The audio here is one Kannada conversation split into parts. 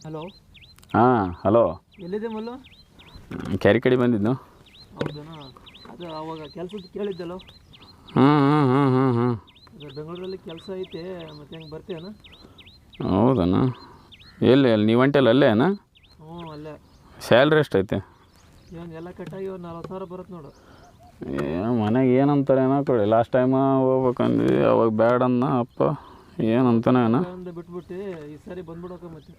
ಹಲೋ? ಹಾಂ ಹಲೋ. ಎಲ್ಲಿದೆ ಮಲ್ಲು? ಕ್ಯಾರಿ ಕಡೆ ಬಂದಿದ್ದು ಹೌದನಾ? ಅದು ಅವಾಗ ಕೆಲಸದ ಕೇಳಿದ್ದಲ್ಲ? ಹ್ಞೂ ಹ್ಞೂ ಹ್ಞೂ ಹ್ಞೂ ಹ್ಞೂ ಅದು ಬೆಂಗಳೂರಲ್ಲಿ ಕೆಲಸ ಐತೆ ಮತ್ತೆ ಹೆಂಗೆ ಬರ್ತೀಯನ ಹೌದನ? ಎಲ್ಲಿ ಅಲ್ಲಿ ನೀವು ಅಂಟೆಲ್ಲ ಅಲ್ಲೇ ಅಣ್ಣ ಹ್ಞೂ ಅಲ್ಲೇ. ಸ್ಯಾಲ್ರಿ ಎಷ್ಟೈತೆ? ಏನು ಎಲ್ಲ ಕಟ್ಟಾಗಿ ಒಂದು ನಲ್ವತ್ತು ಸಾವಿರ ಬರುತ್ತೆ ನೋಡು. ಏನು ಮನೆಗೆ ಏನಂತಾರೆ ಏನೋ ಕೊಡಿ. ಲಾಸ್ಟ್ ಟೈಮ ಹೋಗ್ಬೇಕಂದ್ವಿ ಅವಾಗ ಬ್ಯಾಡ ಅನ್ನ ಅಪ್ಪ ಏನಂತಾನೆ ಒಂದು ಬಿಟ್ಬಿಟ್ಟು ಈ ಸಾರಿ ಬಂದ್ಬಿಡೋಕೆ ಮತ್ತೆ.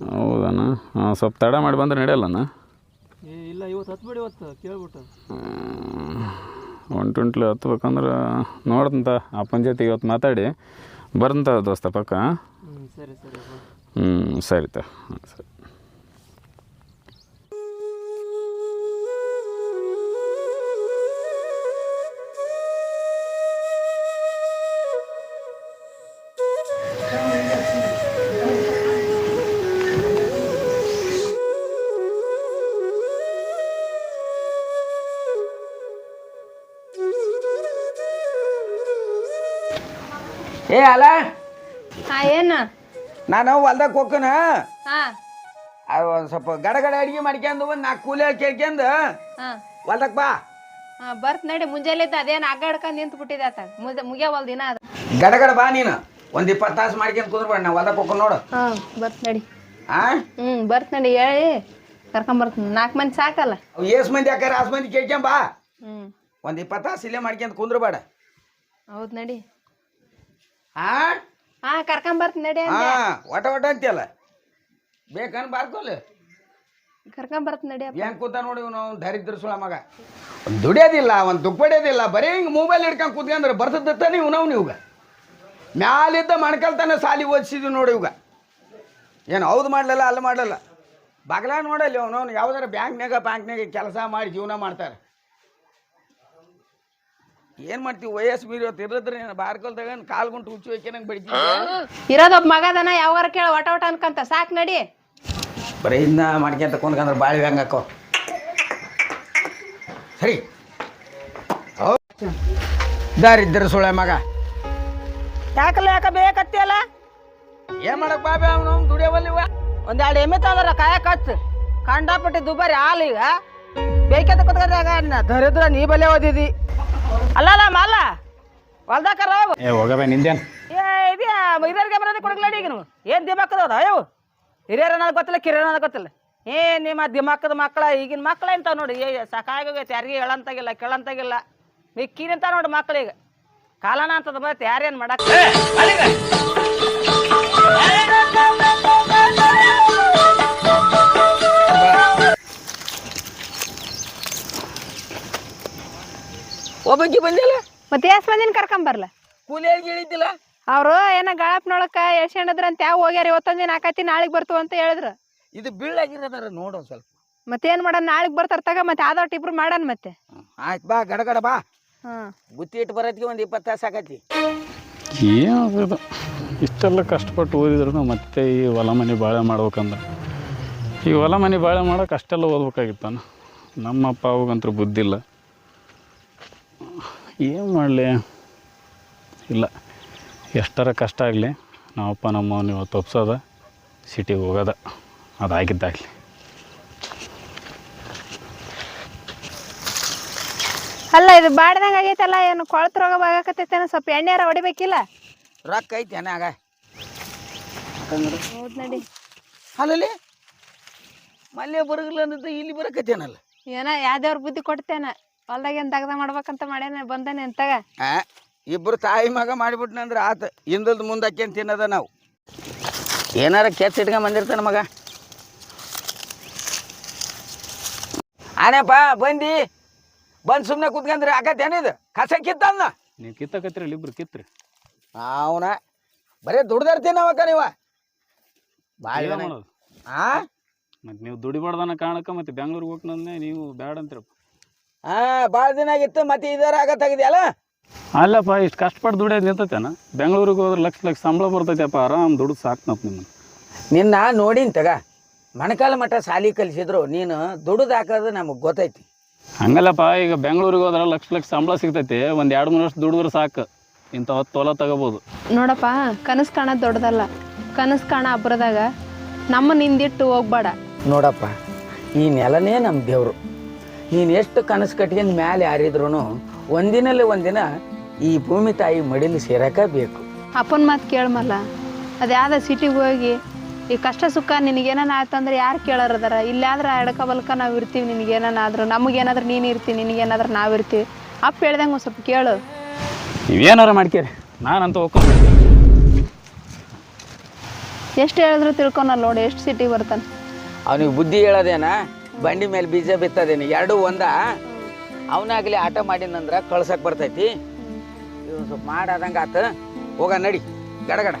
ಹೌದಣ್ಣ. ಹಾಂ ಸ್ವಲ್ಪ ತಡ ಮಾಡಿ ಬಂದ್ರೆ ನಡೆಯಲ್ಲಣ್ಣ? ಇಲ್ಲ ಇವತ್ತು ಹತ್ಬಿಡಿ ಇವತ್ತು ಕೇಳ್ಬಿಟ್ಟು. ಒನ್ ಟ್ವೆಂಟ್ಲಿ ಹತ್ಬೇಕಂದ್ರೆ ನೋಡ್ದಂತ ಅಪ್ಪನ ಜೊತೆ ಇವತ್ತು ಮಾತಾಡಿ. ಬರ್ದಂತ ದೋಸ್ತ ಪಕ್ಕ. ಸರಿ. ಹ್ಞೂ ಸರಿ ತ ಹಾಂ ಸರಿ. ಏ ಅಲ್ಲ. ಹಾ ಏನು? ನಾನು ಹೊಲ್ದಾಗ ಹೋಗ್ಕನ ಹಾ. ಒಂದು ಸ್ವಲ್ಪ ಗಡ ಗಡ ಅಡಿಗೆ ಮಾಡ್ಕೊಂಡು ಒಂದು ನಾಲ್ಕು ಕೂಲಿ ಕೇಳ್ಕೊಂಡು ಹಾ. ಹೊಲ್ದಾಗ ಬಾ. ಹಾ ಬರ್ತ್ ನಡಿ ಮುಂಜಾನೆ ಅದೇನು ಅಗ್ಗಾಡ್ಕೊಂಡ್ ನಿಂತು ಬಿಟ್ಟಿದೆ ಆತ. ಮುಜ ಮುಗ್ಯಾವಲ್ ದಿನ ಅದು. ಗಡ ಗಡ ಬಾ ನೀನು. ಒಂದು ಇಪ್ಪತ್ತು ತಾಸು ಮಾಡ್ಕೊಂಡು ಕುಂದ್ರಬೇಡ ನಾ ಹೊಲ್ದಾಗ ಹೋಗ್ಕೊಂಡು ನೋಡು. ಹಾ ಬರ್ತ್ ನಡಿ. ಆ? ಹ್ಞೂ ಬರ್ತ್ ನಡಿ ಹೇಳಿ. ಕರ್ಕೊಂಬರ್ತೀನಿ ನಾಲ್ಕು ಮಂದಿ ಸಾಕಲ್ಲ. ಎಷ್ಟು ಏಸ್ ಮಂದಿ ಯಾಕಾರ ಆಸ್ ಮಂದಿ ಕೇಳ್ಕೊಂಡ್ ಬಾ. ಹ್ಞೂ ಒಂದು ಇಪ್ಪತ್ತು ತಾಸು ಇಲ್ಲೇ ಮಾಡ್ಕೊಂಡು ಕುಂದ್ರಬೇಡ ಹೌದು ನಡಿ. ಹಾ ಹಾ ಕರ್ಕೊಂಬರ್ತೀನಿ ನಡಿ ಹಾ ಒಟ ಒಟ ಅಂತೀಯಲ್ಲ? ಬೇಕನ್ ಬಾರ್ಕೊಲ್ಲ ಕರ್ಕೊಂಬರ್ತೀನಿ ನಡಿ ಅಪ್ಪ. ಹೆಂಗ್ ಕೂತ ನೋಡಿ ನಾವು ದರಿದ್ರ ಸುಳ ಮಗ. ದುಡಿಯೋದಿಲ್ಲ ಒಂದು ಪಡೆಯೋದಿಲ್ಲ ಬರೀ ಹಿಂಗೆ ಮೊಬೈಲ್ ಹಿಡ್ಕೊಂಡು ಕೂತ್ಕೊಂಡ್ರೆ ಬರ್ತದ ನೀವು ನಾವು ನೀವ್ಗ ಮ್ಯಾಲಿದ್ದ ಮಣ್ಕಲ್ತಾನೆ ಸಾಲಿ ಓದಿಸಿದ್ವಿ ನೋಡಿ ಇವಾಗ. ಏನು ಹೌದು ಮಾಡಲಿಲ್ಲ ಅಲ್ಲಿ ಮಾಡಲಿಲ್ಲ? ಬಾಗ್ಲ ನೋಡಲ್ಲಿ ಅವನು ಯಾವ್ದಾರ ಬ್ಯಾಂಕ್ನಾಗ ಬ್ಯಾಂಕ್ನಾಗ ಕೆಲಸ ಮಾಡಿ ಜೀವನ ಮಾಡ್ತಾರೆ. ಏನು ಮಾಡ್ತೀವಿ? ವಯಸ್ಸು ಮೀರಿ ಹೊತ್ತು ಇರದ್ರೆ ಬಾರ್ಕೊಲ್ದಾಗ ಕಾಲು ಗುಂಟು ಹುಚ್ಚು ನಂಗೆ ಬಡಿತೀವಿ? ಇರೋದೊಬ್ಬ ಮಗದನ ಯಾವಾರ ಕೇಳ ಒಟ ಒಟ ಅನ್ಕಂತ. ಸಾಕ್ ನಡಿ. ಬರೀ ಇನ್ನ ಮಾಡ್ಕೊಂತ ಕುಂದ್ಕಂದ್ರೆ ಬಾಳಿ ಹಂಗ ಹಾಕೋ. ಸರಿ. ದಾರಿ ದಾರಿದ್ರ ಸುಳೆ ಮಗ. ಯಾಕಲ್ಲ ಯಾಕ ಬೇಕತ್ತಿಯಲ್ಲ ಏನ್ ಮಾಡಕ್ ಬಾಬೆ ಅವನು? ದುಡಿಯವಲ್ಲಿವ ಒಂದೆರಡು ಎಮ್ಮೆ ತಂದ್ರ ಕಾಯಕ್ ಹಚ್ಚ ಕಂಡಾಪಟ್ಟಿ ದುಬಾರಿ ಹಾಲು ಈಗ. ಬೇಕಂತ ಕುತ್ಕೊಂಡಾಗ ದರಿದ್ರ ನೀ ಬಲೆ ಓದಿದಿ. ಅಲ್ಲಲ್ಲ ಮಲ್ಲ ಹೊಲ್ದಾಕರ ಹೋಗು ಏ ಹೋಗಬೇ ನಿಂದೇನು? ಏ ಇದ್ಯಾ ಹಿರಿಯರಿಗೆ ಬರೋದು ಕೊಡಗ್ಲಾಡಿ ಈಗ ನೀವು ಏನು ದಿಮಾಕದ ಅಯ್ಯೋ ಹಿರಿಯರ ಅನ್ನೋದು ಗೊತ್ತಿಲ್ಲ ಕಿರಿಯರ ಅನ್ನೋದು ಗೊತ್ತಿಲ್ಲ. ಏ ನಿಮ್ಮ ದಿಮಾಕದ ಮಕ್ಕಳ ಈಗಿನ ಮಕ್ಕಳ ಇಂತಾವ ನೋಡಿ. ಏ ಸಾಕಾಗೋಗೈತೆ ಯಾರಿಗೆ ಹೇಳಂತಾಗಿಲ್ಲ ಕೇಳಂತಾಗಿಲ್ಲ. ಮಿಕ್ಕಿನಂತ ನೋಡಿ ಮಕ್ಕಳಿಗೆ. ಕಾಲನ ಅಂತದ ಬರುತ್ತೆ ಯಾರೇನು ಮಾಡಕ್ ಒಬ್ಬಕ್ಕಿ ಬಂದಿಲ್ಲ? ಮತ್ತೆ ಎಷ್ಟು ಮಂದಿನ ಕರ್ಕೊಂಬರ್ಲ ಕೂಲಿಯಾಗಿ ಹೇಳಿದ್ದಿಲ್ಲ? ಅವರು ಏನ ಗಾಳಪ್ನೊಳಕ ಎಳ್ಸ್ಕೊಂಡದ್ರಂತ ಯಾವ ಹೋಗ್ಯಾರ ಇವತ್ತೊಂದ್ ದಿನ ಆಕತಿ ನಾಳೆಗೆ ಬರ್ತು ಅಂತ ಹೇಳಿದ್ರು. ಇದು ಬೀಳಾಗಿರೋದಾರ ನೋಡು ಸ್ವಲ್ಪ. ಮತ್ತೇನು ಮಾಡ ನಾಳೆಗೆ ಬರ್ತಾರ ತಗ ಮತ್ತೆ ಆದೊಟ್ಟು ಇಬ್ರು ಮಾಡೋಣ ಮತ್ತೆ. ಆಯ್ತು ಬಾ ಗಡಗಡ ಗಡ ಬಾ. ಹಾಂ. ಗುತ್ತಿ ಇಟ್ಟು ಬರೋದ್ಗೆ ಒಂದು ಇಪ್ಪತ್ತು ತಾಸು ಆಕತಿ. ಏನದ ಇಷ್ಟೆಲ್ಲ ಕಷ್ಟಪಟ್ಟು ಓದಿದ್ರು ಮತ್ತೆ ಈ ಹೊಲ ಮನೆ ಬಾಳೆ ಮಾಡ್ಬೇಕಂದ್ರೆ. ಈ ಹೊಲ ಮನೆ ಬಾಳೆ ಮಾಡೋಕೆ ಅಷ್ಟೆಲ್ಲ ಓದ್ಬೇಕಾಗಿತ್ತಾನ. ನಮ್ಮಪ್ಪ ಅವಾಗಂತೂ ಬುದ್ಧಿಲ್ಲ ಏನು ಮಾಡಲಿ? ಇಲ್ಲ. ಎಷ್ಟರ ಕಷ್ಟ ಆಗಲಿ ನಮ್ಮಪ್ಪ ನಮ್ಮ ನೀವು ತಪ್ಸೋದ ಸಿಟಿಗೆ ಹೋಗೋದ ಅದಾಗಿದ್ದಾಗಲಿ. ಅಲ್ಲ ಇದು ಬಾಡ್ದಂಗ ಆಗೈತಲ್ಲ ಏನು ಕೊಳತ್ ರೋಗ ಬಾಗಕತ್ತೈತೇನೋ ಸ್ವಲ್ಪ ಎಣ್ಣೆಯಾರ ಹೊಡಿಬೇಕಿಲ್ಲ? ರೊಕ್ಕ ಐತಿ ಏನಾಗ ಹೌದು ನಡಿ. ಅಲ್ಲಲ್ಲಿ? ಮಲ್ಲೆ ಬರಗಿಲ್ಲ ಇಲ್ಲಿ ಬರಕತ್ತೇನಲ್ಲ? ಏನ ಯಾವ್ದೇವ್ರ ಬುದ್ಧಿ ಕೊಡ್ತೇನ? ಹೊಲ್ದಾಗ ಏನು ದಗ್ದ ಮಾಡ್ಬೇಕಂತ ಮಾಡ್ಯಾನ ಬಂದಾನೆ ಅಂತಾಗ ಆ ಇಬ್ಬರು ತಾಯಿ ಮಗ ಮಾಡಿಬಿಟ್ನಂದ್ರೆ ಆತ ಹಿಂದಲ್ದು ಮುಂದಕ್ಕೆ ಅಂತ ತಿನ್ನದ ನಾವು. ಏನಾರ ಕೆಚ್ಚ ಇಟ್ಕೊಂಡ್ ಬಂದಿರ್ತಾನ ಮಗ. ಆನೆಪ್ಪ ಬಂದಿ. ಬಂದು ಸುಮ್ಮನೆ ಕುತ್ಕಂದ್ರೆ. ಆಗತ್ತೆ ಏನಿದು ಕಸ ಕಿತ್ತನ್ನ ನೀವು ಕಿತ್ತಕತ್ರಿ ಇಬ್ರು ಕಿತ್ರಿ? ಅವನ ಬರೀ ದುಡ್ದಿರ್ತೀನಿ ಅವಕ್ಕ ನೀವ? ಭಾಳ ಏನ್ ಮಾಡೋದು? ಆ? ಮತ್ತು ನೀವು ದುಡಿಬಾರ್ದನ್ನ ಕಾರಣಕ್ಕೆ ಮತ್ತೆ ಬೆಂಗ್ಳೂರಿಗೆ ಹೋಗ್ನಂದೆ ನೀವು ಬ್ಯಾಡ ಅಂತೀರಪ್ಪ ಹಾ ಭಾಳ ದಿನ ಆಗಿತ್ತು ಮತ್ತೆ ಇದರ ತೆಗ್ದಿಯಲ್ಲ? ಅಲ್ಲಪ್ಪ ಇಷ್ಟು ಕಷ್ಟಪಟ್ಟು ದುಡಿಯೋದು ನಿಂತೈತೇನ? ಬೆಂಗಳೂರಿಗೆ ಹೋದ್ರೆ ಲಕ್ಷ ಲಕ್ಷ ಸಂಬಳ ಬರ್ತೈತೆಪ್ಪ ಆರಾಮ್ ದುಡ್ಡು ಸಾಕ್ನಪ್ಪ ನಿಮ್ಮನ್ನು ನಿನ್ನ ನೋಡಿನ್ ತಗ ಮಣಕಾಲ ಮಠ ಸಾಲಿ ಕಲಿಸಿದ್ರು ನೀನು ದುಡ್ದು ಹಾಕೋದು ನಮಗೆ ಗೊತ್ತೈತಿ. ಹಂಗಲ್ಲಪ್ಪ ಈಗ ಬೆಂಗಳೂರಿಗೆ ಹೋದ್ರೆ ಲಕ್ಷ ಲಕ್ಷ ಸಂಬಳ ಸಿಗ್ತೈತಿ ಒಂದು ಎರಡು ಮೂರು ವರ್ಷ ದುಡಿದ್ರೆ ಸಾಕು. ಇಂಥ ಹೊತ್ತು ತೊಲ ತಗೋಬೋದು. ನೋಡಪ್ಪ ಕನಸು ಕಾಣೋದು ದೊಡ್ಡದಲ್ಲ. ಕನಸು ಕಾಣ ಅಬ್ರದಾಗ. ನಮ್ಮ ನಿಂದಿಟ್ಟು ಹೋಗ್ಬೇಡ. ನೋಡಪ್ಪ ಈ ನೆಲನೇ ನಮ್ಮ ದೇವರು. ನೀನು ಎಷ್ಟು ಕನಸು ಕಟ್ಕೊಂಡು ಮ್ಯಾಲೆ ಯಾರಿದ್ರು ಒಂದಿನಲ್ಲಿ ಒಂದಿನ ಈ ಭೂಮಿ ತಾಯಿ ಮಡಿಲಿ ಸೇರಕ ಬೇಕು ಅಪ್ಪನ ಮಾತು ಕೇಳ್ಮಲ್ಲ ಅದು ಯಾವ್ದ ಸಿಟಿಗೆ ಹೋಗಿ ಈ ಕಷ್ಟ ಸುಖ ನಿನಗೇನಾನ ಆಯ್ತಂದ್ರೆ ಯಾರು ಕೇಳೋರದಾರ ಇಲ್ಲಾದ್ರೆ ಎಡಕ ಬಲ್ಕ ನಾವು ಇರ್ತೀವಿ ನಿನಗೇನಾದ್ರು ನಮಗೇನಾದ್ರೂ ನೀನು ಇರ್ತೀವಿ ನಿನಗೇನಾದ್ರೂ ನಾವು ಇರ್ತೀವಿ. ಅಪ್ಪ ಹೇಳ್ದಂಗೆ ಒಂದು ಸ್ವಲ್ಪ ಕೇಳು. ನೀವೇನಾರ ಮಾಡ್ಕೇರಿ. ನಾನಂತೂ ಹೋಗ್ಕೊಂಡು ಎಷ್ಟು ಹೇಳಿದ್ರು ತಿಳ್ಕೊನಲ್ಲ ನೋಡಿ ಎಷ್ಟು ಸಿಟಿಗೆ ಬರ್ತಾನೆ. ಅವ್ನಿಗೆ ಬುದ್ಧಿ ಹೇಳೋದೇನ? ಬಂಡಿ ಮೇಲೆ ಬೀಜ ಬಿತ್ತದೇನಿ? ಎರಡು ಒಂದ. ಅವನಾಗಲಿ ಆಟ ಮಾಡಿನಂದ್ರ ಕಳ್ಸಕ್ ಬರ್ತೈತಿ. ಇವ್ ಸ್ವಲ್ಪ ಮಾಡಾದಂಗ ಆತ. ಹೋಗ, ನಡಿ. ಗಡಗಡ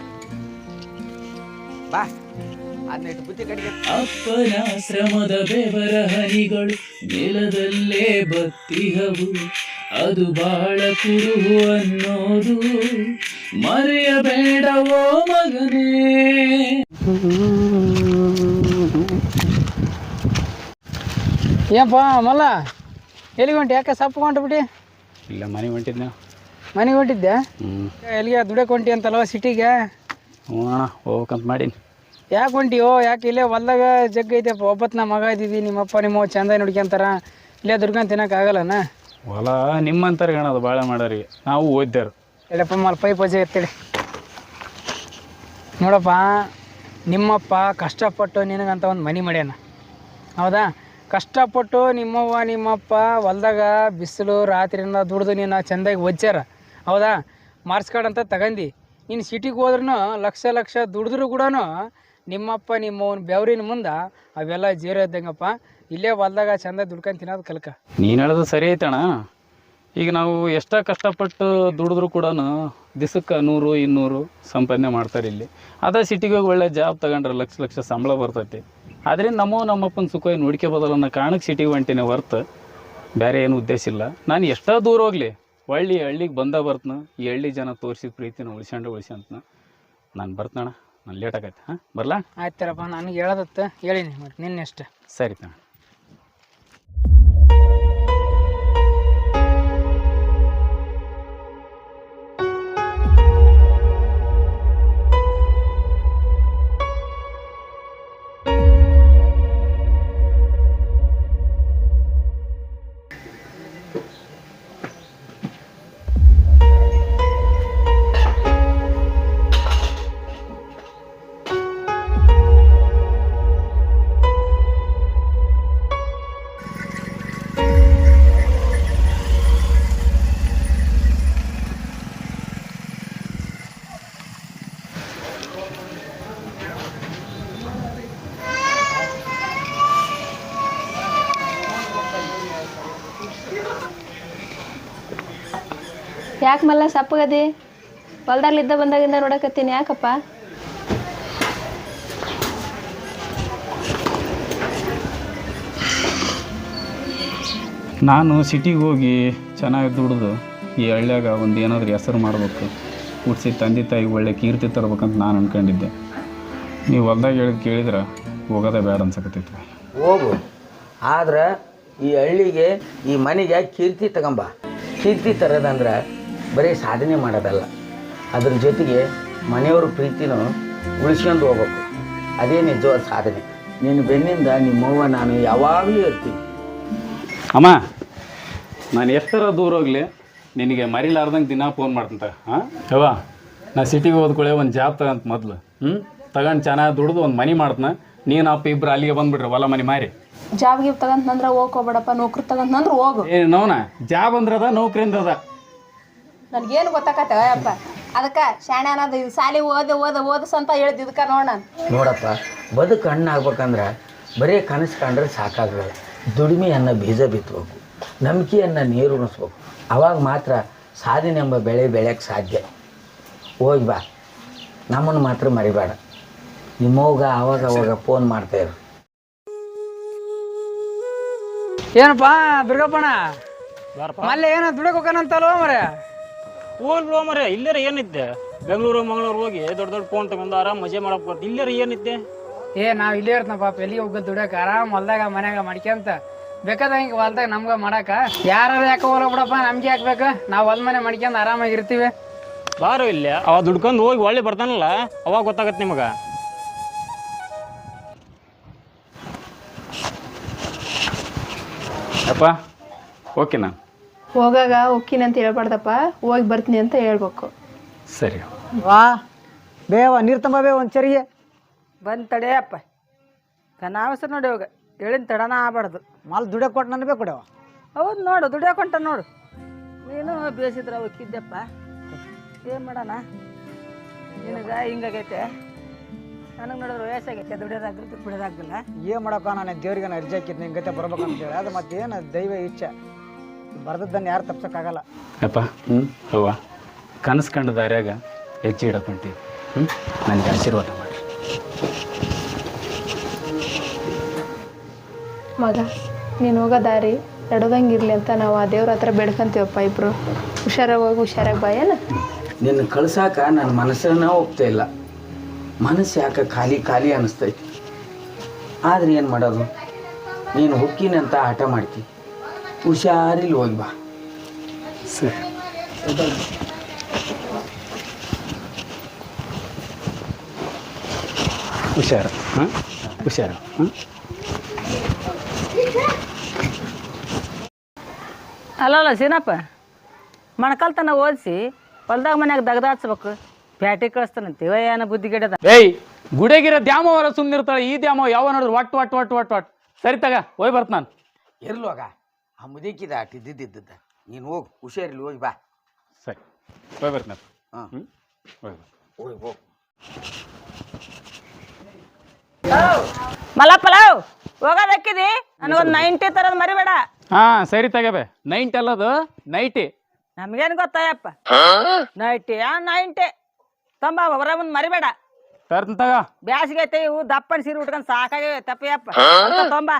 ಬಾ. ಕಡೆಗೆ ಅಪ್ಪನ ಶ್ರಮದ ಬೆವರ ಹನಿಗಳು ನೆಲದಲ್ಲೇ ಬತ್ತಿಹವು. ಅದು ಬಹಳ ಕುರುಹು ಅನ್ನೋದು ಮರೆಯಬೇಡವೋ ಮಗನೇ. ಏನಪ್ಪ ಮಲ್ಲ? ಎಲ್ಲಿಗೆ ಹೊಂಟಿ? ಯಾಕೆ ಸಪ್ಪು ಹೊಂಟ್ಬಿಟ್ಟು ಇಲ್ಲ ಮನೆ ಹೊಂಟಿದ್ದೆ ಮನೆಗೆ ಹೊಂಟಿದ್ದೆ ಹ್ಞೂ ಎಲ್ಲಿಗೆ? ದುಡಕ್ಕೆ ಹೊಂಟಿ ಅಂತಲ್ವ ಸಿಟಿಗೆ? ಹ್ಞೂ ಅಣ್ಣ ಹೋಗ್ಬೇಕಂತ ಮಾಡೀನಿ. ಯಾಕೆ ಹೊಂಟಿಯೋ ಯಾಕೆ ಇಲ್ಲೇ ಹೊಲ್ದಾಗ ಜಗ್ ಐತೆಪ್ಪ. ಒಬ್ಬತ್ತು ನಾ ಮಗ ಇದ್ದೀವಿ ನಿಮ್ಮಪ್ಪ ನಿಮ್ಮ ಚಂದ ನೋಡ್ಕೊಂತಾರ ಇಲ್ಲೇ ದುಡ್ಕೊಂಡು ತಿನ್ನೋಕ್ಕಾಗಲ್ಲನ ಹೊಲ ನಿಮ್ಮಂತಾರೆ ಕಾಣೋದು ಭಾಳ ಮಾಡೋರಿಗೆ ನಾವು ಓದ್ದರು ಹೇಳಪ್ಪ ಮಲ್ ಪೈಪ್ ಪಜೆ ಎತ್ತೇಳಿ ನೋಡಪ್ಪ ನಿಮ್ಮಪ್ಪ ಕಷ್ಟಪಟ್ಟು ನಿನಗಂತ ಒಂದು ಮನೆ ಮಾಡ್ಯಾನ. ಹೌದಾ? ಕಷ್ಟಪಟ್ಟು ನಿಮ್ಮವ್ವ, ನಿಮ್ಮಪ್ಪ ಹೊಲ್ದಾಗ ಬಿಸಿಲು ರಾತ್ರಿಯಿಂದ ದುಡ್ದು ನೀನು ಚೆಂದಾಗಿ ಒಜ್ಜಾರ. ಹೌದಾ? ಮಾರ್ಕ್ಸ್ ಕಾರ್ಡ್ ಅಂತ ತಗಂದಿ. ನೀನು ಸಿಟಿಗೆ ಹೋದ್ರೂ ಲಕ್ಷ ಲಕ್ಷ ದುಡಿದ್ರು ಕೂಡ ನಿಮ್ಮಪ್ಪ ನಿಮ್ಮವನ ಬೆವರಿನ ಮುಂದೆ ಅವೆಲ್ಲ ಜೀರೋ ಇದ್ದಂಗಪ್ಪ ಇಲ್ಲೇ ಹೊಲ್ದಾಗ ಚೆಂದ ದುಡ್ಕೊಂಡು ತಿನ್ನೋದು ಕಲ್ಕ. ನೀನು ಹೇಳೋದು ಸರಿ ಐತಣ್ಣ. ಈಗ ನಾವು ಎಷ್ಟೋ ಕಷ್ಟಪಟ್ಟು ದುಡಿದ್ರು ಕೂಡ ದಿಸಕ್ಕೆ ನೂರು, ಇನ್ನೂರು ಸಂಪಾದನೆ ಮಾಡ್ತಾರೆ ಇಲ್ಲಿ. ಅದೇ ಸಿಟಿಗೆ ಹೋಗಿ ಒಳ್ಳೆ ಜಾಬ್ ತಗೊಂಡ್ರೆ ಲಕ್ಷ ಲಕ್ಷ ಸಂಬಳ ಬರ್ತೈತಿ. ಆದ್ರಿಂದ ನಮ್ಮ ನಮ್ಮಪ್ಪನ ಏನು ನೋಡ್ಕೋಬೋದಲ್ಲ ಅನ್ನೋ ಕಾರಣಕ್ಕೆ ಸಿಟಿಗೆ ಹೊಂಟಿನಿ ಹೊರ್ತು. ಬೇರೆ ಏನು ಉದ್ದೇಶ ಇಲ್ಲ. ನಾನು ಎಷ್ಟೋ ದೂರ ಹೋಗ್ಲಿ. ಹಳ್ಳಿ ಹಳ್ಳಿಗೆ ಬಂದ ಬರ್ತನ ಈ ಹಳ್ಳಿ ಜನ ತೋರಿಸಿದ ಪ್ರೀತಿನ ಉಳಿಸ್ಕೊಂಡು ಉಳಿಸ್ಕೊಂತ ನಾನು ಬರ್ತನಣ್ಣ ನಾನು ಲೇಟ್ ಆಗತ್ತೆ ಹಾಂ? ಬರಲಾ? ಆಯ್ತಾರಪ್ಪ ನನಗೆ ಹೇಳದತ್ತ ಹೇಳಿನಿ ಮತ್ತು ನಿನ್ನೆಷ್ಟು. ಸರಿ ತಣ್ಣ. ಯಾಕೆ ಮಲ್ಲ ಸಪ್ಪಗದಿ ಹೊಲ್ದಾಗ್ಲಿದ್ದ ಬಂದಾಗಿಂದ ನೋಡಕತ್ತೀನಿ ಯಾಕಪ್ಪ? ನಾನು ಸಿಟಿಗೆ ಹೋಗಿ ಚೆನ್ನಾಗಿ ದುಡಿದು ಈ ಹಳ್ಳಿಯಾಗ ಒಂದು ಏನಾದರೂ ಹೆಸರು ಮಾಡಬೇಕು. ಹುಟ್ಟಿಸಿ ತಂದೆ ತಾಯಿಗೆ ಒಳ್ಳೆ ಕೀರ್ತಿ ತರಬೇಕಂತ ನಾನು ಅನ್ಕೊಂಡಿದ್ದೆ. ನೀವು ಹೊಲ್ದಾಗ ಹೇಳಿದ್ ಕೇಳಿದ್ರೆ ಹೋಗೋದೇ ಬೇಡ ಅನ್ಸಕತ್ತೈತಿ. ಹೋಗು. ಆದ್ರೆ ಈ ಹಳ್ಳಿಗೆ ಈ ಮನೆಗೆ ಕೀರ್ತಿ ತಗೊಂಬ. ಕೀರ್ತಿ ತರೋದಂದ್ರೆ ಬರೀ ಸಾಧನೆ ಮಾಡೋದಲ್ಲ. ಅದ್ರ ಜೊತೆಗೆ ಮನೆಯವ್ರ ಪ್ರೀತಿನೂ ಉಳಿಸ್ಕೊಂಡು ಹೋಗ್ಬೇಕು. ಅದೇ ನಿಜವಾದ ಸಾಧನೆ. ನಿನ್ನ ಬೆನ್ನಿಂದ ನಿಮ್ಮವ್ವ ನಾನು ಯಾವಾಗಲೂ ಇರ್ತೀನಿ. ಅಮ್ಮ ನಾನು ಎಷ್ಟರ ದೂರ ಹೋಗಲಿ? ನಿನಗೆ ಮರಿಲಾರ್ದಂಗೆ ದಿನ ಫೋನ್ ಮಾಡ್ತಂತ ಹಾಂ? ಯವ್ವ ನಾ ಸಿಟಿಗೆ ಹೋದ್ಕೊಳ್ಳೆ ಒಂದು ಜಾಬ್ ತಗಂತ ಮೊದಲು. ಹ್ಞೂ ತಗೊಂಡು ಚೆನ್ನಾಗಿ ದುಡ್ದು ಒಂದು ಮನೆ ಮಾಡ್ತನ. ನೀನು ಅಪ್ಪ ಇಬ್ಬರು ಅಲ್ಲಿಗೆ ಬಂದ್ಬಿಡ್ರಿ ಹೊಲ ಮನೆ ಮಾರಿ. ಜಾಬ್ ಗೀಬ್ ತಗಂತಂದ್ರ ಹೋಗ್ಕೋಬೇಡಪ್ಪ ನೌಕರಿ ತಗಂತಂದ್ರ ಹೋಗು. ಏ ನೋನ ಜಾಬ್ ಅಂದ್ರದ ನೌಕರಿ ಅಂದ್ರದ ನನ್ಗೇನು ಗೊತ್ತಾಕತ್ತವ ಅಪ್ಪ ಅದಕ್ಕೆ ಶಾಣೆ ಅನ್ನೋದು ಇದು ಸಾಲಿ ಓದ ಓದ ಓದಸ್ ಅಂತ ಹೇಳ್ದು ಇದಕ್ಕೆ ನೋಡ ನಾನು. ನೋಡಪ್ಪ ಬದುಕು ಹಣ್ಣಾಗ್ಬೇಕಂದ್ರೆ ಬರೀ ಕನಸು ಕಂಡ್ರೆ ಸಾಕಾಗಲ್ಲ ದುಡಿಮೆಯನ್ನು ಬೀಜ ಬಿತ್ತಬೇಕು ನಂಬಿಕೆಯನ್ನು ನೀರು ಉಣಿಸ್ಬೇಕು. ಅವಾಗ ಮಾತ್ರ ಸಾಧನೆ ಎಂಬ ಬೆಳೆ ಬೆಳೆಯೋಕ್ಕೆ ಸಾಧ್ಯ. ಹೋಗಿ ಬಾ. ನಮ್ಮನ್ನು ಮಾತ್ರ ಮರಿಬೇಡ. ನಿಮ್ಮವ್ಗ ಅವಾಗ ಅವಾಗ ಫೋನ್ ಮಾಡ್ತಾಯಿರು ಏನಪ್ಪ ದುರ್ಗಪ್ಪಣ್ಣ? ಮಲ್ಲೆ ಏನೋ ದುಡಕ್ ಹೋಗೋಣಂತಲ್ವ ಮರೆ ಹೋಗ್ಲೋ ಮರೆ ಇಲ್ಲರ ಏನಿದ್ದೆ? ಬೆಂಗಳೂರು ಮಂಗಳೂರು ಹೋಗಿ ದೊಡ್ಡ ದೊಡ್ಡ ಫೋನ್ ತಗೊಂಡು ಆರಾಮ್ ಮಜೆ ಮಾಡಕ್ ಬರ್ತಿ. ಇಲ್ಲರ ಏನಿದ್ದೆ? ಏ ನಾವ್ ಇಲ್ಲೇ ಇರ್ತೇವೆ ಪಾಪ ಎಲ್ಲಿ ಹೋಗ ದುಡಿಯಕ್? ಆರಾಮ್ ಹೊಲ್ದಾಗ ಮನ್ಯಾಗ ಮಡ್ಕ್ಯಂತ ಬೇಕಾದ ಹಿಂಗ ಹೊಲ್ದಾಗ ನಮ್ಗ ಮಾಡಾಕ. ಯಾರು ಯಾಕೆ ಹೋಗ್ಬಿಡಪ್ಪ ಬಿಡಪ್ಪ ನಮ್ಗೆ ಹಾಕ್ಬೇಕ ನಾವ್ ಹೊಲ್ ಮನೆ ಮಡ್ಕ್ಯಂತ ಆರಾಮಾಗಿರ್ತೀವಿ ಬಾರು ಇಲ್ಲ. ಅವ ದುಡ್ಕೊಂಡು ಹೋಗಿ ಒಳ್ಳೆ ಬರ್ತಾನಲ್ಲ? ಅವಾಗ ಗೊತ್ತಾಗತ್ತೆ ನಿಮಗ. ಅಪ್ಪ ಓಕೆನಾ? ಹೋಗಾಗ ಹೋಗ್ತೀನಿ ಅಂತ ಹೇಳ್ಬಾರ್ದಪ್ಪ ಹೋಗಿ ಬರ್ತೀನಿ ಅಂತ ಹೇಳ್ಬೇಕು. ಸರಿ. ವಾ ಬೇವ ನೀರು ತಂಬ ಬೇ ಒಂದು ಚರಿಗೆ. ಬಂದ್ ತಡೆಯಪ್ಪ ಕನಾವಸರು ನೋಡಿ ಇವಾಗ ಹೇಳಿನ ತಡನ ಆಗ್ಬಾರ್ದು. ಮಾಲ್ ದುಡಿಯೋ ಕೊಟ್ಟು ನನ್ನ ಬೇಕು ಕೊಡವ ಹೌದು ನೋಡು ದುಡಿಯಾಕೊಂಟ ನೋಡು. ನೀನು ಬೇಸಿದ್ರ ಒಕ್ಕಿದ್ದೆಪ್ಪ ಏನು ಮಾಡೋಣ? ನಿನಗೆ ಹಿಂಗಾಗೈತೆ. ನನಗೆ ನೋಡಿದ್ರೆ ವಯಸ್ಸಾಗೈತೆ ದುಡಿಯೋದಾಗ್ಲಿ ಬಿಡೋದಾಗಲ್ಲ ಏನು ಮಾಡೋಕ್ಕ ನಾನು ದೇವ್ರಿಗೆ ನಾನು ಅರ್ಜಿ ಹಾಕಿದ್ದು ನಿಂಗೆ ಗತೆ ಬರ್ಬೇಕಂತೇಳಿ ಅದು ಮತ್ತೇನು ದೈವ ಇಚ್ಛೆ. ಬರ್ದದ್ದನ್ನು ಯಾರು ತಪ್ಸೋಕ್ಕಾಗಲ್ಲ. ಅಪ್ಪ ಹ್ಞೂ ಅವ್ವ ಕನಸು ಕಂಡ ದಾರ್ಯಾಗ ಹೆಜ್ಜೆ ಇಡಕೊಂತೀವಿ ಹ್ಞೂ ನನಗೆ ಆಶೀರ್ವಾದ ಮಾಡಿ. ಮಗ ನೀನು ಹೋಗೋ ದಾರಿ ನಡೋದಂಗಿರ್ಲಿ ಅಂತ ನಾವು ಆ ದೇವ್ರ ಹತ್ರ ಬೇಡ್ಕೊಂತೀವಪ್ಪ ಇಬ್ರು. ಹುಷಾರಾಗಿ ಹೋಗಿ ಹುಷಾರಾಗಿ ಬಾ ಏನ? ನಿನ್ನ ಕಳ್ಸಾಕ ನನ್ನ ಮನಸ್ಸನ್ನ ಒಪ್ತಾ ಇಲ್ಲ. ಮನಸ್ಸು ಯಾಕೆ ಖಾಲಿ ಖಾಲಿ ಅನಿಸ್ತೈತಿ. ಆದ್ರೆ ಏನು ಮಾಡೋದು? ನೀನು ಹುಕ್ಕಿನಂತ ಹಠ ಆಟ ಮಾಡ್ತಿ. ಹುಷಾರಿಲ್ಲಿ ಹೋಗಿ ಬಾ. ಸರಿ. ಹುಷಾರು. ಹಾಂ? ಹುಷಾರು. ಹಾಂ? ಅಲ್ಲಲ್ಲ ಸೀನಪ್ಪ. ಮಣಕಲ್ತನ ಓದಿಸಿ ಹೊಲ್ದಾಗ ಮನ್ಯಾಗ ದಗದ ಹಚ್ಬೇಕು. ಪ್ಯಾಟಿ ಕಳಿಸ್ತಾನಂತೀವ ಏನೋ ಬುದ್ಧಿಗಿಡದ ಏಯ್ ಗುಡಿಗಿರ ದ್ಯಾಮವರ ಸುಮ್ಮನಿರ್ತಾಳೆ ಈ ದ್ಯಾಮ ಯಾವ ನೋಡಿದ್ರು ಒಟ್ಟು ಒಟ್ಟು ಒಟ್ಟು ಒಟ್ಟು ಒಟ್ಟು ಸರಿ ತಗ ಹೋಯ್ ಬರ್ತ ನಾನು. ಇರ್ಲೋಗ ಆ ಮುದುಕಿದ ಆಟ ಇದ್ದಿದ್ದಿದ್ದ. ನೀನು ಹೋಗಿ ಹುಷಾರಿಲ್ಲಿ ಹೋಗಿ ಬಾ. ಸರಿ ಹೋಗಿ ಬರ್ತೀನಿ ಹಾಂ. ಹ್ಞೂ ಬರ್ ಹೋಗಿ ಹೋಗಿ. ಮಲಪ್ಪಲಾವ್ ಹೋಗೋದ್ ಹಾಕಿದಿ ನನಗೊಂದು ನೈಂಟಿ ತರದ್ ಮರಿಬೇಡ. ಹಾಂ ಸರಿ ತಗಬೆ. ನೈಂಟಿ ಅಲ್ಲದು ನೈಟಿ ನಮ್ಗೇನ್ ಗೊತ್ತಾಯಪ್ಪ? ನೈಟಿ ಆ ನೈಂಟಿ ತಂಬ ಹೊರ ಮುಂದ್ ಮರಿಬೇಡ. ತರ್ತೀನಿ ತಗ. ಬ್ಯಾಸಿಗೆ ಐತೆ ಇವು ದಪ್ಪನ್ ಸೀರೆ ಉಟ್ಕೊಂಡ್ ಸಾಕಾಗಿವೆ ತಪ್ಪಿಯಪ್ಪ. ತೊಂಬ.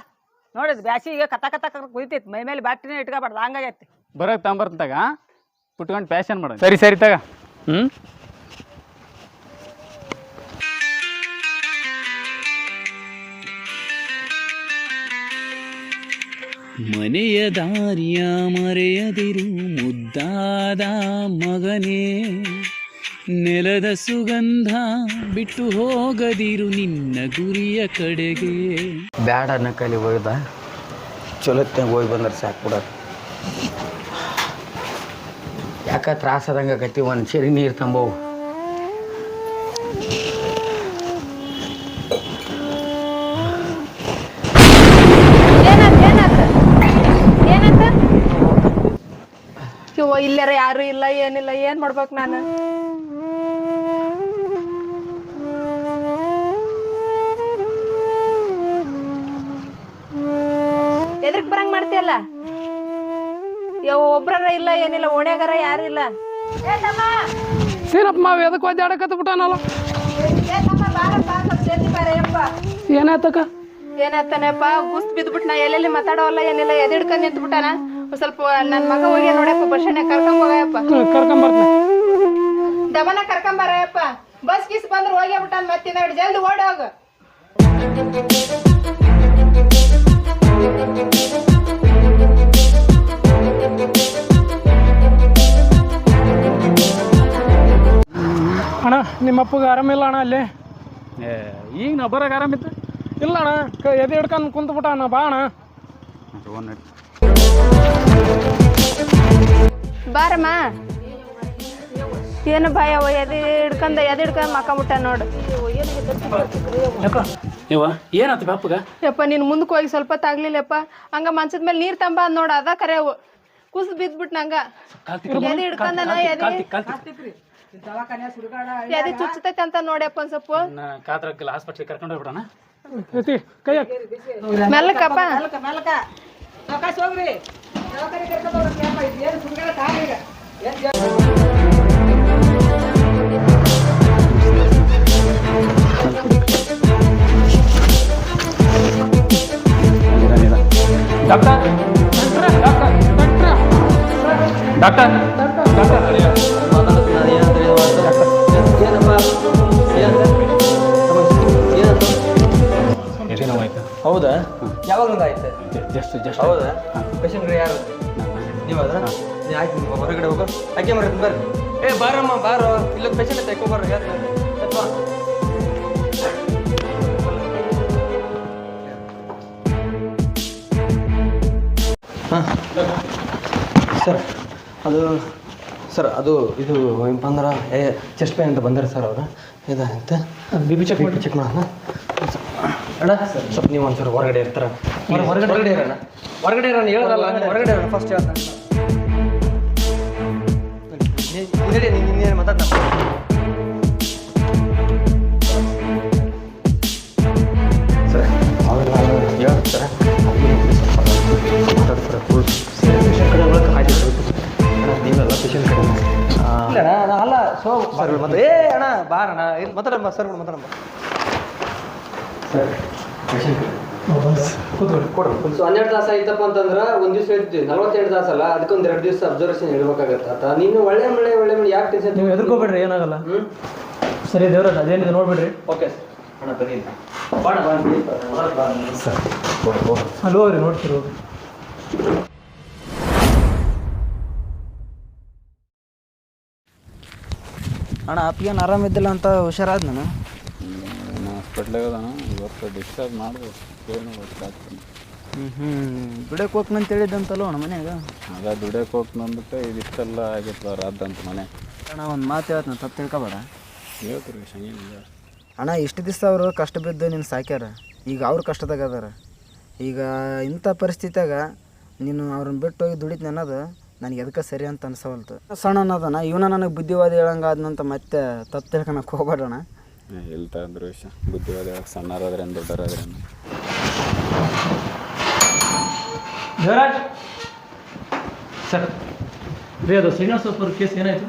ನೋಡಿದ್ ಬ್ಯಾಸಿಗೆ ಕತ ಕತ ಕತ ಕುಯ್ತೈತಿ. ಮೈ ಮೇಲೆ ಬಾಟಿನೇ ಇಟ್ಕೋಬಾರ್ದು. ಹಂಗಾಗೈತಿ. ಬರೋಕೆ ತಗೊಂಬರ್ತೀನಿ ತಗ ಪುಟ್ಕೊಂಡು ಪ್ಯಾಶನ್ ಮಾಡೋದು ಸರಿ ಸರಿ ತಗ. ಹ್ಞೂ ಮನೆಯ ದಾರಿಯ ಮರೆಯದಿರು ಮುದ್ದಾದ ಮಗನೇ. ನೆಲದ ಸುಗಂಧ ಬಿಟ್ಟು ಹೋಗದಿರು ನಿನ್ನ ಗುರಿಯ ಕಡೆಗೆ. ಬ್ಯಾಡ ಅನ್ನಕಲ್ಲಿ ಹೋಯ್ದ ಚಲೋತ್ನಾಗ ಹೋಗಿ ಬಂದ್ರೆ ಸಾಕು ಬಿಡ. ಯಾಕ ತ್ರಾಸದಂಗೆ ಕತ್ತಿ ಒಂದು ಸರಿ ನೀರು ತಂಬವು ಏನಾತ ಏನಾತ? ಏನಾತ? ಇವ ಇಲ್ಲಾರ ಯಾರು ಇಲ್ಲ ಏನಿಲ್ಲ ಏನ್ ಮಾಡ್ಬೇಕು ನಾನು? ಬರಂಗ್ ಒಬ್ಬರ ಯಾವ ಒಬ್ರಾರ ಇಲ್ಲ ಏನಿಲ್ಲ ಓಣ್ಯಾಗಾರ ಯಾರು ಇಲ್ಲ. ಸೀನಪ್ಪ ಮಾವು ಎದಕ್ಕೆ ಒದ್ದಾಡಕತ್ತ ಬಿಟ್ಟಾನಲ್ಲ ಏನಾಯ್ತಕ್ಕ? ಏನಾಯ್ತಾನಪ್ಪ? ಗುಸ್ತ್ ಬಿದ್ಬಿಟ್ ನಾ ಎಲ್ಲೆಲ್ಲಿ ಮಾತಾಡೋಲ್ಲ ಏನಿಲ್ಲ ಎದಿಡ್ಕೊಂಡ್ ಹಿಡ್ಕೊಂಡ್ ನಿಂತ್ಬಿಟ್ಟಾನ. ಒಂದ್ ಸ್ವಲ್ಪ ನನ್ ಮಗ ಹೋಗಿ ನೋಡಪ್ಪ ಬಸ್ ಸ್ಟ್ಯಾಂಡ್ ಕರ್ಕೊಂಡ್ ಹೋಗಯಪ್ಪ. ಕರ್ಕೊಂಬರ್ತೀನಿ ದಮನ ಕರ್ಕೊಂಡ್ ಬರಯಪ್ಪ. ಬಸ್ ಗಿಸ್ ಬಂದ್ರೆ ಹೋಗಿ ಬಿಟ್ಟಾನ ಮತ್ತಿನ ಜಲ್ದಿ ಓಡೋಗ ಅಣ್ಣ ನಿಮ್ಮ ಅಪ್ಪಗೆ ಆರಾಮಿಲ್ಲ ಅಣ್ಣ ಅಲ್ಲಿ? ಏ ಈಗ ನಾ ಬರೋಕೆ ಆರಾಮಿತ್ತು ಇಲ್ಲ ಅಣ್ಣ ಕ- ಎದೆ ಹಿಡ್ಕೊಂಡು ಕುಂತ್ಬಿಟ್ಟ ಅಣ್ಣ ಬಾ ಅಣ್ಣ. ಬಾರಮ್ಮ. ಏನು ಭಯ ಎದೆ ಹಿಡ್ಕೊಂಡ ಎದೆ ಹಿಡ್ಕೊಂಡ್ ಮಕ್ಕಬಿಟ್ಟ ನೋಡು. ಇವ ಏನಾಯ್ತು ಬಾಪಗ ಯಪ್ಪ ನೀನು ಮುಂದಕ್ಕೆ ಹೋಗಿ ಸ್ವಲ್ಪ ತಾಗ್ಲಿಲ್ಲಪ್ಪ ಹಂಗ ಮಂಚದ ಮೇಲೆ ನೀರ್ ತಂಬ ಅಂದ್ ನೋಡ ಅದ ಕರೆ ಅವು. ಕುಸ್ ಬಿದ್ಬಿಟ್ ನಂಗ. ಎದೆ ಹಿಡ್ಕೊಂಡನ ಎದೆ. ಚುಚ್ಚತೈತೆ ಅಂತ ನೋಡ್ಯಪ್ಪ ಒಂದ್ ಸ್ವಲ್ಪ. ಹಾಸ್ಪಿಟ್ಲಿಗೆ ಕರ್ಕೊಂಡು ಹೋಗ್ಬಿಡೋಣ. ಎತ್ತಿ ಕೈ ಹಾಕಿ. ಮೆಲ್ಲಕಪ್ಪ ಮೆಲ್ಕ ಮೆಲ್ಕ ಸಾವ್ಕಾಸ್ ಹೋಗ್ರಿ ದವಾಖಾನೆ ಕರ್ಕೊಂಡ್ ಹೋಗ್ರಿ ಯಪ್ಪ, ಇದ್ ಏನ್ ಸುಡ್ಗಾಡ ಕಾಲ್ ಈಗ. ಏನ್ ಜ- doctor doctor. Doctor. Just just ಹೌದಾ? ಪೇಷಂಟ್ ಯಾರು? ನೀವು ನೀ ಆಯ್ತು ಹೊರಗಡೆ ಹೋಗೋ. ಮರ ಬರ್ರಿ. ಏ ಬಾರಮ್ಮ ಬಾರೋ. ಇಲ್ಲೊಂದು ಪೇಷಂಟ್ ಬರ್ರಿ ಹಾಂ. ಸರ್ ಅದು ಸರ್ ಅದು ಇದು ಏನಪ್ಪ ಅಂದ್ರೆ ಏ ಚೆಸ್ಟ್ ಪೇನ್ ಅಂತ ಬಂದಾರೆ ಸರ್ ಅವರು. ಇದಂತ ಬಿ ಪಿ ಚೆಕ್ ಮಾಡಿ ಚೆಕ್ ಮಾಡೋಣ. ಅಣ್ಣ ಸ್ವಲ್ಪ ನೀವು ಒಂದ್ಸರಿ ಹೊರಗಡೆ ಇರ್ತಾರ? ಹೊರಗಡೆ ಹೊರಗಡೆ ಇರೋಣ ಹೊರಗಡೆ ಇರೋಣ ಹೇಳೋದಲ್ಲ ಹೊರಗಡೆ ಇರೋಣ ಫಸ್ಟ್ ಹೇಳ್ತಾನೆ ಹೇಳಿ ನೀನು ಇನ್ನೇನು ಮಾತಾಡ್ತಾ ಸರ್ ಅವೆಲ್ಲ ಹೇಳ್ತಾರೆ ಮಾತಾಡ್ತಾರೆ ಫುಲ್ ಪೇಷಂಟ್ ಕಡೆ ಒಳಗೆ ಆಯ್ತು ನೀವೆಲ್ಲ ಪೇಷಂಟ್ ಕಡೆ ಅಲ್ಲ ಸೊ ಸರ್ ಮತ್ತೆ ಏ ಅಣ್ಣ ಬಾರಣ್ಣ ಇಲ್ಲಿ ಮಾತಾಡಮ್ಮ ಸರ್ ಮಾತಾಡಮ್ಮ. ಸರ್ ಸೊ ಹನ್ನೆರಡು ತಾಸು ಆಯ್ತಪ್ಪ ಅಂತಂದ್ರೆ ಒಂದು ದಿವಸ ಹೇಳ್ತೀವಿ ನಲ್ವತ್ತೆರಡು ತಾಸು ಅಲ್ಲ ಅದಕ್ಕೊಂದು ಎರಡು ದಿವಸ ಅಬ್ಸರ್ವೇಷನ್ ಇಡಬೇಕಾಗತ್ತೆ? ನೀನು ಒಳ್ಳೆ ಮಳೆ ಒಳ್ಳೆ ಮಳೆ ಯಾಕೆ ಟೆನ್ಷನ್ ನೀವು ಎದುರ್ಕೋಬೇಡ್ರಿ ಏನಾಗಲ್ಲ. ಹ್ಞೂ ಸರಿ ದೇವ್ರ ಅದೇನಿದೆ ನೋಡ್ಬಿಡ್ರಿ. Okay sir. ಅಣ್ಣ ಬನ್ನಿ ಅಲ್ಲಿ ಹೋಗ್ರಿ ನೋಡ್ತೀರಿ ಅಣ್ಣ ಅಪ್ಪಿಗೇನು ಆರಾಮಿದ್ದಿಲ್ಲ ಅಂತ ಹುಷಾರಾದ ನಾನು. ಇವತ್ತು ಡಿಸ್ಚಾರ್ಜ್ ಮಾಡ್ಬೋದು ಏನು ಹ್ಞೂ ಹ್ಞೂ ಬಿಡಕ್ಕೆ ಹೋಗ್ನಂತ ಹೇಳಿದ್ದಂತಲ್ಲ ಅಣ್ಣ ಮನ್ಯಾಗ? ಅದ ದುಡಿಯೋಕೆ ಹೋಗ್ತು ಅಂದ್ಬಿಟ್ಟು ಇದಿಷ್ಟೆಲ್ಲ ಆಗಿತ್ತು ರಾದಂತ ಮನೆ. ಅಣ್ಣ ಒಂದು ಮಾತು ಹೇಳ್ತೀನಿ ತಪ್ಪು ತಿಳ್ಕೊಬೇಡ. ಹೇಳ್ತೀರಿ ಶನಿ ಅಣ್ಣ ಇಷ್ಟು ದಿವಸ ಅವರು ಕಷ್ಟ ಬಿದ್ದು ನೀನು ಸಾಕ್ಯಾರ. ಈಗ ಅವ್ರ ಕಷ್ಟದಾಗ ಅದಾರ. ಈಗ ಇಂಥ ಪರಿಸ್ಥಿತಿಯಾಗ ನೀನು ಅವ್ರನ್ನ ಬಿಟ್ಟು ಹೋಗಿ ದುಡಿತೀನಿ ಅನ್ನೋದು ನನಗೆ ಎದಕ್ಕೆ ಸರಿ ಅಂತ ಅನ್ಸವಲ್ತು. ಸಣ್ಣ ಅನ್ನೋದಣ್ಣ ಇವನ ನನಗೆ ಬುದ್ಧಿವಾದ ಹೇಳಂಗಾದ್ನಂತ ಮತ್ತೆ ತಪ್ಪು ತಿಳ್ಕೊಳಕ್ಕೆ ಹೋಗ್ಬೇಡಣ ಎಲ್ಲಿ ತಗಂದ್ರೆ ವಿಷಯ. ಬುದ್ಧಿವಾದ ಸಣ್ಣರಾದ್ರೇನು ದೊಡ್ಡರಾದ್ರೇನು ದೇವರಾಜ್ ಸರ್ ರೀ ಅದು ಶ್ರೀನಿವಾಸ ಅವ್ರ ಕೇಸ್ ಏನಾಯ್ತು?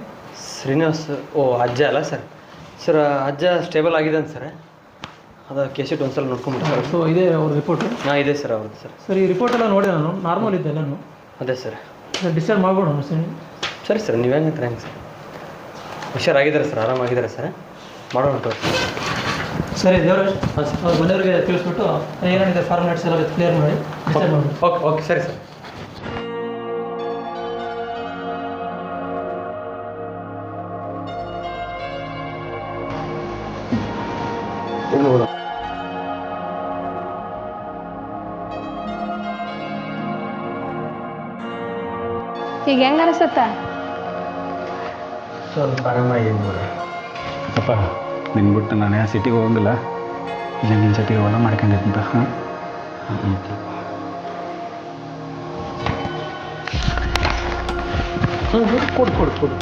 ಶ್ರೀನಿವಾಸ್ ಓ ಅಜ್ಜ ಅಲ್ಲ ಸರ್. ಸರ್ ಅಜ್ಜ ಸ್ಟೇಬಲ್ ಆಗಿದೆ ಅಂತ ಸರ್. ಅದು ಕೇಸಿಟ್ ಒಂದ್ಸಲ ನೋಡ್ಕೊಂಬಿಟ್ಟು ಸೊ ಇದೆ ಅವ್ರ ರಿಪೋರ್ಟ್ ಹಾಂ ಇದೆ ಸರ್ ಅವ್ರದ್ದು ಸರ್. ಸರ್ ಈ ರಿಪೋರ್ಟ್ ಎಲ್ಲ ನೋಡಿ ನಾನು. ನಾರ್ಮಲ್ ಇದ್ದೆ ನಾನು ಅದೇ ಸರ್. ಡಿಸ್ಚಾರ್ಜ್ ಮಾಡ್ಬೋಣ ಸರ್. ಸರಿ ಸರ್ ನೀವು ಹೆಂಗಂತಾರೆ ಹೆಂಗೆ ಸರ್? ಹುಷಾರಾಗಿದ್ದಾರೆ ಸರ್? ಆರಾಮಾಗಿದ್ದಾರೆ ಸರ್? ಮಾಡೋಣ ತೋರಿಸಿ ಸರಿ ದೇವರಾಜ್ ಮನೆಯವರಿಗೆ ಮನೆಯವ್ರಿಗೆ ತಿಳಿಸ್ಬಿಟ್ಟು ಏನೇನಿದೆ ಫಾರ್ಮ್ಯಾಟ್ಸ್ ಎಲ್ಲ ಕ್ಲಿಯರ್ ಮಾಡಿ ಮಾಡಿ. ಓಕೆ ಓಕೆ ಸರಿ ಸರ್. ಈಗ ಹೆಂಗ ಅನಿಸುತ್ತ? ಸ್ವಲ್ಪ ಆರಾಮಾಗಿ ಅಪ್ಪ ನಿನ್ಬಿಟ್ಟು ನಾನು ಯಾವ ಸಿಟಿಗೆ ಹೋಗಂಗಿಲ್ಲ. ಇಲ್ಲ ನಿನ್ನ ಸಿಟಿಗೆ ಹೊಲ ಮಾಡ್ಕೊಂಡಿದ್ದಂತ ಹಾಂ ಕೊಡು ಕೊಡು ಕೊಡು ಕೊಡು.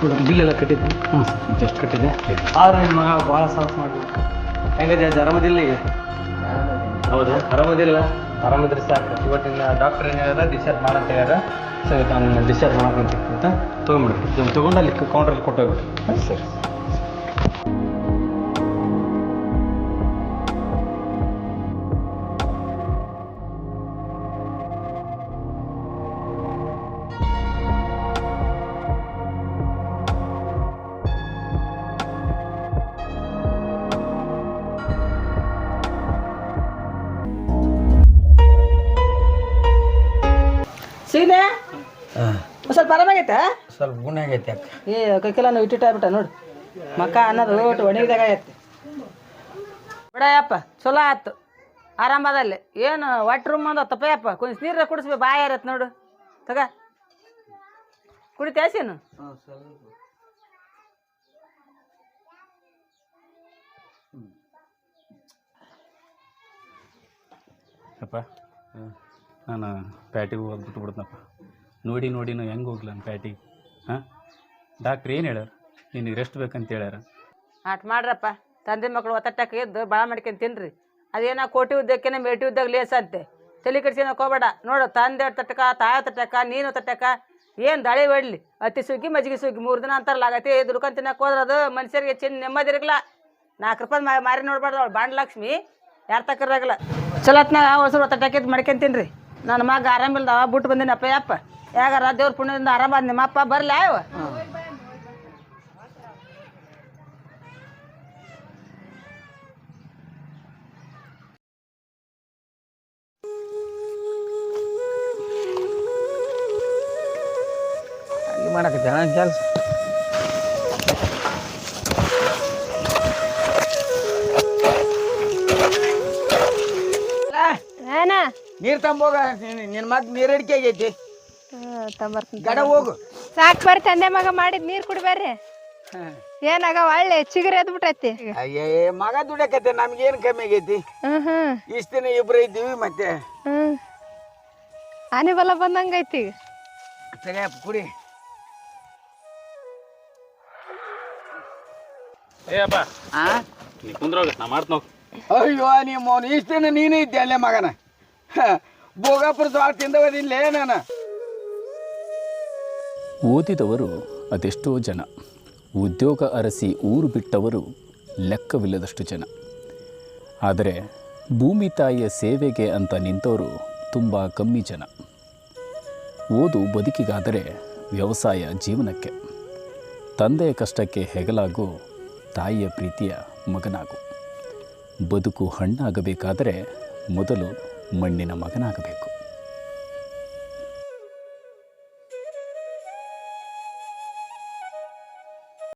ಕೊಡು ಬಿಲ್ ಎಲ್ಲ ಕಟ್ಟಿದ್ದೆ. ಹ್ಞೂ ಜಸ್ಟ್ ಕಟ್ಟಿದೆ ಆದ್ರೆ ನಿಮ್ಮ ಮಗ ಭಾಳ ಸಾಹಸ ಮಾಡಿ ಹೆಂಗಿದೆ ಆರಾಮದಿಲ್ಲ ಈಗ? ಹೌದಾ? ಆರಾಮದಿಲ್ಲ? ಆರಾಮದ್ರಿ ಸಾಕು. ಇವತ್ತಿನ ಡಾಕ್ಟರ್ ಏನು ಹೇಳ್ಯಾರ? ಡಿಸ್ಚಾರ್ಜ್ ಮಾಡಂತ ಹೇಳ್ಯಾರ. ಸರಿ ನಾನು ಡಿಸ್ಚಾರ್ಜ್ ಮಾಡ್ಕೊಂತ ಇದನ್ನು ತೊಗೊಂಡು ಅಲ್ಲಿ ಕೌಂಟ್ರಲ್ಲಿ ಕೊಟ್ಟೋಗ್ಬಿಡ್ರಿ ಸರಿ. ಸೀನೆ ಸ್ವಲ್ಪ ಆರಾಮಾಗೈತೆ? ಸ್ವಲ್ಪ ಗುಣ ಆಗೈತೆ ಅಕ್ಕ. ಏ ಕೈಕೆಲ್ಲ ನಾವು ಇಟ್ಟಿಟ್ಟು ಆಗ್ಬಿಟ್ಟ ನೋಡು. ಮಕ್ಕ ಅನ್ನೋದು ಒಟ್ಟು ಒಣಗಿದಾಗ ಆಗೈತೆ ಬಿಡಯಪ್ಪ ಚಲೋ ಆಯ್ತು. ಆರಾಮದಲ್ಲಿ. ಏನು ಒಟ್ಟು ರೂಮ್ ಅಂದ ತಪ್ಪಯ್ಯಪ್ಪ ಕೊಂಚ ನೀರ ಕುಡಿಸ್ಬೇಕು ಬಾಯಿ ಇರತ್ತೆ ನೋಡು. ತಗ. ಕುಡಿತಾಸೀನು ಅಪ್ಪ? ನಾನು ಪ್ಯಾಟಿಗೆ ಹೋಗೋದು ಬಿಟ್ಟು ಬಿಡ್ತನಪ್ಪ ನೋಡಿ ನೋಡಿ ನಾವು ಹೆಂಗೆ ಹೋಗ್ಲಿ ನಾನು ಪ್ಯಾಟಿಗೆ? ಹಾಂ? ಡಾಕ್ಟ್ರ್ ಏನು ಹೇಳ್ಯಾರ? ನಿನಗೆ ರೆಸ್ಟ್ ಬೇಕಂತ ಹೇಳ್ಯಾರ? ಆಟ ಮಾಡ್ರಪ್ಪ. ತಂದೆ ಮಕ್ಕಳು ಒತ್ತಟ್ಟಕ್ಕೆ ಎದ್ದು ಭಾಳ ಮಾಡ್ಕೊಂಡು ತಿನ್ರಿ. ಅದೇನೋ ಕೋಟಿ ಉದ್ದಕ್ಕೇನೆ ಮೇಟಿ ಉದ್ದಾಗ ಅಂತೆ. ತಲೆ ಕೆಡ್ಸ್ಕೊಳಕ್ ಹೋಗ್ಬೇಡ ನೋಡು, ತಂದೆ ತಟ್ಟಕ, ತಾಯ ತಟ್ಟಕ, ನೀನು ತಟ್ಟಕ ಏನು ದಾಳಿ ಹೊಡ್ಲಿ? ಅತಿ ಸುಗ್ಗಿ, ಮಜ್ಜಿಗೆ ಸುಗ್ಗಿ, ಮೂರು ದಿನ ಅಂತಾರಲ್ಲ ಲಾಗತಿ ದುಡ್ಕೊಂಡು ತಿನ್ನಕ್ಕೆ ಹೋದ್ರೆ ಅದು ಮನುಷ್ಯರಿಗೆ ಚಿನ್ನ ನೆಮ್ಮದಿ ಇರಲ್ಲ ನಾಲ್ಕು ರೂಪಾಯಿ ಮಾರಿ ನೋಡ್ಬಾರ್ದು ಅವ್ಳು. ಬಾಂಡ್ ಲಕ್ಷ್ಮಿ, ಯಾರು ತಕ್ಕರಾಗಲ್ಲ. ಚಲೋತ್ನಾಗ ಹೊಸರು ತಟ್ಟಕ್ಕೆ ಮಡ್ಕೊಂತೀನಿ ತಿನ್ರಿ. ನನ್ನ ಮಗ ಆರಾಮಿಲ್ದವ ಬಿಟ್ಟು ಬಂದಿನಪ್ಪ ಯಪ್ಪ. ಯಾಗಾರ ದೇವ್ರ ಪುಣ್ಯದಿಂದ ಆರಾಮಾದ ನಿಮ್ಮ ಅಪ್ಪ ಬರಲಿ? ಆಯವ ಅಲ್ಲಿ ಮಾಡಕತ್ತೆ? ಕೆಲಸ? ನೀರು ತಂಬೋಗ ನಿನ್ನ ಮಗ ನೀರ್ ಅಡಿಕೆ ಆಗೈತಿ. ಗಡ ಹೋಗು. ಸಾಕ್ ಬರ್ರಿ ತಂದೆ ಮಗ ಮಾಡಿದ್ ನೀರ್ ಕುಡಿಬೇಡ್ರಿ ಏನಾಗ ಒಳ್ಳೆ ಚಿಗುರಿ ಎದ್ ಬಿಟ್ಟೈತಿ. ಅಯ್ಯೇ ಮಗ ದುಡಕತ್ತೆ ನಮ್ಗೇನು ಕಮ್ಮಿ ಆಗೈತಿ? ಇಷ್ಟ ದಿನ ಇಬ್ರು ಇದ್ದೀವಿ ಮತ್ತೆ. ಹ್ಮ್. ಆನೆ ಬಲ ಬಂದಂಗೈತಿ ಸರಿಯಪ್ಪ ಕುಡಿ. ಏ ಅಪ್ಪ. ಆ? ನೀ ಕುಂದ್ರೋಗ ಅಯ್ಯೋ ನಿಮ್ಮ ಇಷ್ಟ ದಿನ ನೀನೇ ಇದ್ದೆ ಅಲ್ಲೇ ಮಗನ? ಭೋಗಾಪುರ ಜ್ವಾಳ ತಿಂದವದಿಲ್ಲೇ ನಾನು. ಓದಿದವರು ಅದೆಷ್ಟೋ ಜನ. ಉದ್ಯೋಗ ಅರಸಿ ಊರು ಬಿಟ್ಟವರು ಲೆಕ್ಕವಿಲ್ಲದಷ್ಟು ಜನ. ಆದರೆ ಭೂಮಿ ತಾಯಿಯ ಸೇವೆಗೆ ಅಂತ ನಿಂತವರು ತುಂಬ ಕಮ್ಮಿ ಜನ. ಓದು ಬದುಕಿಗಾದರೆ ವ್ಯವಸಾಯ ಜೀವನಕ್ಕೆ. ತಂದೆಯ ಕಷ್ಟಕ್ಕೆ ಹೆಗಲಾಗು ತಾಯಿಯ ಪ್ರೀತಿಯ ಮಗನಾಗು. ಬದುಕು ಹಣ್ಣಾಗಬೇಕಾದರೆ ಮೊದಲು ಮಣ್ಣಿನ ಮಗನಾಗಬೇಕು.